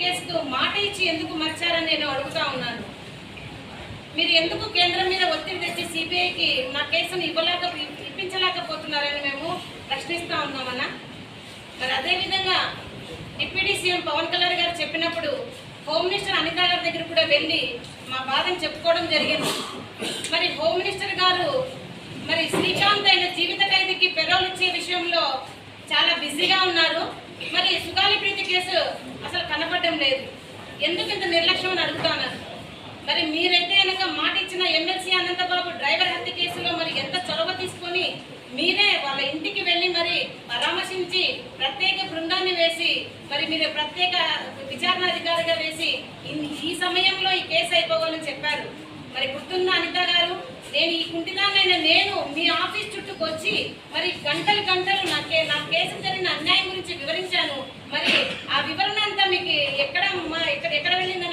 కేసుకు మాట ఇచ్చి ఎందుకు మర్చారని నేను అడుగుతా ఉన్నాను. మీరు ఎందుకు కేంద్రం మీద ఒత్తిడి తెచ్చి సిబిఐకి మా కేసును ఇవ్వలేక ఇప్పించలేకపోతున్నారని మేము ప్రశ్నిస్తూ ఉన్నామన్నా మరి అదేవిధంగా డిప్యూటీ సీఎం పవన్ కళ్యాణ్ గారు చెప్పినప్పుడు హోమ్ మినిస్టర్ అనిత గారి దగ్గర కూడా వెళ్ళి మా బాధను చెప్పుకోవడం జరిగింది. మరి హోమ్ మినిస్టర్ గారు మరి శ్రీకాంత్ అయిన జీవిత ఖైదీకి పెరోలు ఇచ్చే విషయంలో చాలా బిజీగా ఉన్నారు మరి సుగాలి ప్రీతి కేసు అసలు కనపడడం లేదు. ఎందుకు ఇంత నిర్లక్ష్యం అని అడుగుతాను మరి మీరైతే కనుక మాట ఇచ్చిన ఎమ్మెల్సీ అనంతబాబు డ్రైవర్ హత్య కేసులో మరి ఎంత చొరవ తీసుకొని మీరే వాళ్ళ ఇంటికి వెళ్ళి మరి పరామర్శించి ప్రత్యేక బృందాన్ని వేసి మరి మీరు ప్రత్యేక విచారణ అధికారిగా వేసి ఈ సమయంలో ఈ కేసు అయిపోవాలని చెప్పారు. మరి గుర్తున్న అనిత గారు? నేను ఈ కుంటిదానైనా నేను మీ ఆఫీస్ చుట్టూకు వచ్చి మరి గంటలు గంటలు నాకు ఎక్కడ వెళ్ళింది